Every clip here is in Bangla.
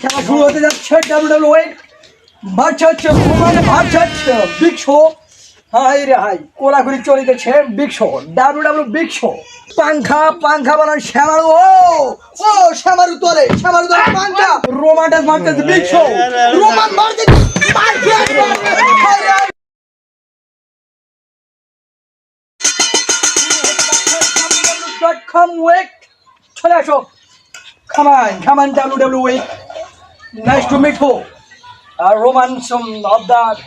খেলা শুরু হতে যাচ্ছে ডাব্লিউডাব্লিউই বাচ্চা হচ্ছে রোমান বাচ্চা হচ্ছে বিগ শো হাই রে হাই কোলাগুলি চলিতেছে Big Show W W Big Show পাংখা পাংখা বানান শ্যামারু ও ও শ্যামারু তোলে শ্যামারু তোলে পাংখা রোমান্টাস মারতেছে বিগ শো রোমান মারতে ডট কম ওয়েক চলে আসো Come on, come on, WWE. Nice to meet you. Uh, Roman some of the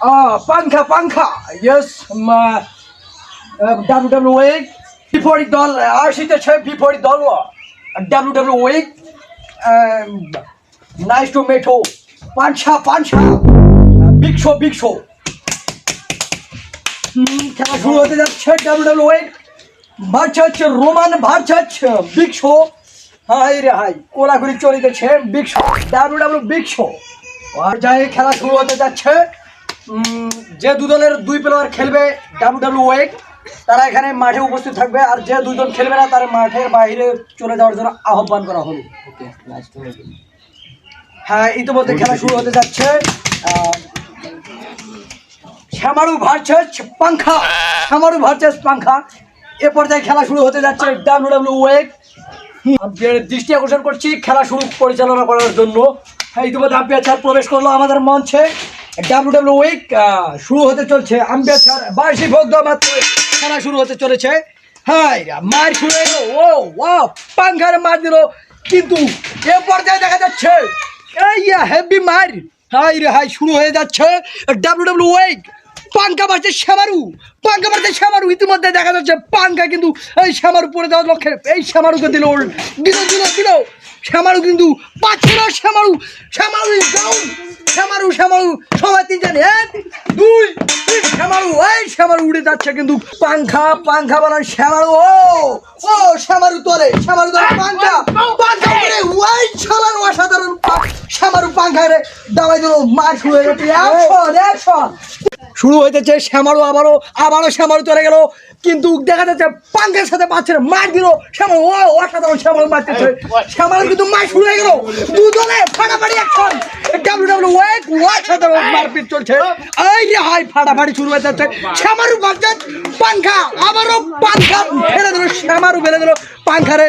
uh, Panka Panka. Yes, um, uh, uh, WWE. It all, আসিতে ছে. WWE. Um, nice to meet you. Pancha Pancha. Uh, big show, big show. হুম, খেলা শুরু হতে যাচ্ছে WWE. বাচ্চা হচ্ছে রোমান বাচ্চা হচ্ছে বিগ শো হাই রে হাই কোলাগুলি চলিতেছে Big Show W W Big Show আর যাই খেলা শুরু হতে যাচ্ছে। যে দুদলের দুই প্লেয়ার খেলবে ডাব্লিউ ডাব্লিউ ওয়েক তারা এখানে মাঠে উপস্থিত থাকবে। আর যে দুজন খেলবে না তারা মাঠের বাইরে চলে যাওয়ার জন্য আহ্বান করা হলো। হ্যাঁ ইতিমধ্যে খেলা শুরু হতে যাচ্ছে। শ্যামারু ভার্সেস পাংখা। শ্যামারু ভার্সেস পাংখা। এ পর্যায়ে খেলা শুরু হতে যাচ্ছে ডাব্লিউ ডাব্লিউ ওয়েক। দৃষ্টি আকর্ষণ করছি, খেলা শুরু পরিচালনা করার জন্য। হ্যাঁ ইতিমধ্যে আম্পায়ার স্যার প্রবেশ করল, আমাদের মঞ্চে। ডাব্লিউ উইক শুরু হতে চলছে। আম্পায়ার স্যার বার্ষিক ভোগ দেওয়া মাত্র খেলা শুরু হতে চলেছে। হ্যাঁ মার শুরু ও ও মার কিন্তু এ পর্যায়ে দেখা যাচ্ছে, এই হেভি রে হাই শুরু হয়ে যাচ্ছে ডাব্লিউ ডাব্লিউ পাঙ্কা মারছে শ্যামারু, পাঙ্কা মারছে শ্যামারু। ইতিমধ্যে দেখা যাচ্ছে পাঙ্কা কিন্তু এই শ্যামারু পড়ে যাওয়ার লক্ষ্যে, এই শ্যামারুকে দিল দিল দিল দিল। শ্যামারু কিন্তু পাচ্ছে না শ্যামারু। শ্যামারু শ্যামারু শ্যামারু, সবাই তিনজন এক, দুই শ্যামারু, এই শ্যামারু উড়ে যাচ্ছে কিন্তু পাঙ্খা পাঙ্খা বানান শ্যামারু। ও ও, শ্যামারু তোলে শ্যামারু তোলে পাঙ্খা। পাঙ্খা করে ওই ছলার অসাধারণ শ্যামারু পাঙ্খা রে দাবাই দিল। মার গেছে অ্যাকশন অ্যাকশন শুরু হইতেছে শ্যামারু আবারও আবারও শ্যামারু চলে গেল। কিন্তু দেখা যাচ্ছে পাঙ্কের সাথে পাচ্ছে মার দিল। শ্যামারু, ও, অসাধারণ শ্যামারু মারতেছে শ্যামারু কিন্তু মার শুরু হয়ে গেল। দুজনে ফাটাফাটি অ্যাকশন ডাব্লিউ ডাব্লিউ মারপিট চলছে। এই রে হাই ফাটাফাটি শুরু হয়ে শ্যামারু মারছে পাঙ্খা আবারও পাঙ্খা ফেলে দিল শ্যামারু ফেলে দিল। পাঙ্খারে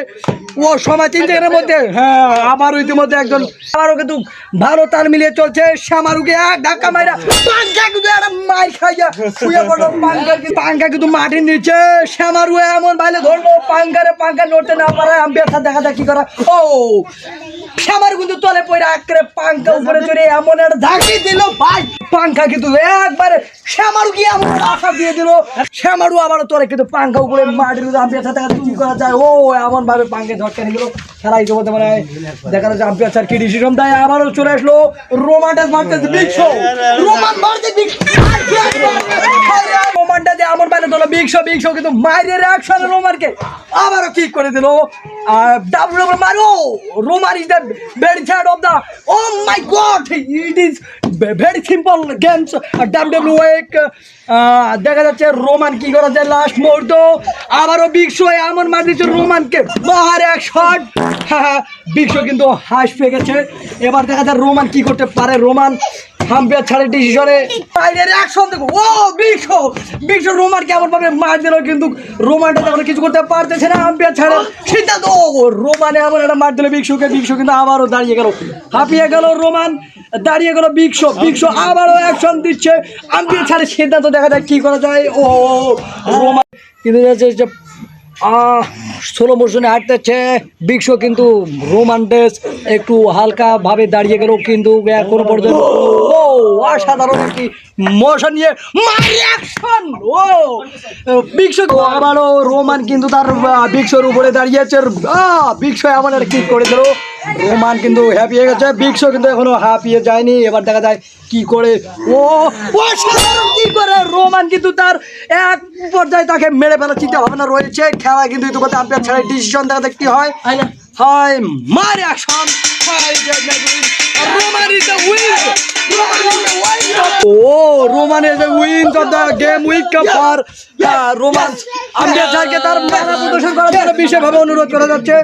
ও সময় তিন জায়গার মধ্যে। হ্যাঁ আবারও ইতিমধ্যে একজন আবারও কিন্তু ভালো তাল মিলিয়ে চলছে শ্যামারুকে এক ধাক্কা মাইরা পাঙ্খা কিন্তু একটা মাই খাইয়া শুয়ে পড়ল। পাঙ্খা কিন্তু পাঙ্খা কিন্তু মাটির নিচে শ্যামারু এমন বাইলে ধরলো পাঙ্খারে পাঙ্খা নড়তে না পারে আমি ব্যথা দেখা দেখি করা। ও শ্যামারু কিন্তু তলে পড়ে আঁকড়ে পাঙ্খা উপরে চড়ে এমন একটা ঝাঁকি দিল। ভাই পাঙ্খা কিন্তু একবারে শ্যামারু কি এমন আশা দিয়ে দিল শ্যামারু আবারও তোরে কিন্তু পাঙ্খা উপরে মাটির আম্পিয়ার সাথে কি করা যায় ও এমন ভাবে পাঙ্খে ঝটকা নিয়ে গেল খেলা ইতিমধ্যে মানে দেখা যাচ্ছে আম্পিয়ার স্যার কি ডিসিশন দেয় আবারও চলে আসলো রোমান্টাস মারতে বিগ শো রোমান মারতে বিগ রোমানটা যে এমন বাইরে দিল বিগ শো কিন্তু মাইরের রিয়াকশন রোমানকে আবারও কি করে দিল? ডাব্লিউ ডাব্লিউ মারো। Roman is the very that of the oh my god it is very simple games W W দেখা যাচ্ছে রোমান কি করা যায় লাস্ট মুহূর্ত। আবারও বিগ শো এমন মার দিচ্ছে রোমানকে। বাহার এক শট হ্যাঁ বিগ শো কিন্তু হাস পেয়ে গেছে। এবার দেখা যায় রোমান কি করতে পারে? রোমান হাম্পিয়ার ছাড়ে ডিসিশনে বাইরের অ্যাকশন দেখো। ও বিশ বিশ রোমান কেমন ভাবে মার দিল কিন্তু রোমানটা তখন কিছু করতে পারতেছে না হাম্পিয়ার ছাড়ে সিদ্ধান্ত। রোমানে এমন একটা মার দিল বিক্ষোকে বিক্ষো কিন্তু আবারও দাঁড়িয়ে গেল। হাঁপিয়ে গেল রোমান দাঁড়িয়ে গেল বিক্ষো বিক্ষো আবারও অ্যাকশন দিচ্ছে। আম্পিয়ার ছাড়ে সিদ্ধান্ত দেখা যায় কি করা যায়। ও রোমান কিন্তু স্লো মোশনে হাঁটতেছে। বিক্স কিন্তু রোমান্টেস একটু হালকা ভাবে দাঁড়িয়ে গেল কিন্তু এখনও পর্যন্ত অসাধারণ একটি মোশন নিয়ে অ্যাকশন ও বিক্স আবারও রোমান কিন্তু তার বিক্সর উপরে দাঁড়িয়েছে। বিক্স এমন একটা কিক করে দিল। রোমান কিন্তু হ্যাপিয়ে গেছে। বিক্স কিন্তু এখনও হ্যাপিয়ে যায়নি। এবার দেখা যায় কি করে। ও অসাধারণ কি করে? রোমান কিন্তু তার এক পর্যায়ে তাকে মেরে ফেলার চিন্তা ভাবনা রয়েছে। খেলা কিন্তু ইতিমধ্যে আম্পায়ার ছাড়া ডিসিশন দেখা দেখতে হয়? হয় মার action Roman is the win Roman is win of the game week cup for Roman umpire স্যারকে তার মেলা প্রদর্শন করার জন্য বিশেষভাবে অনুরোধ করা যাচ্ছে।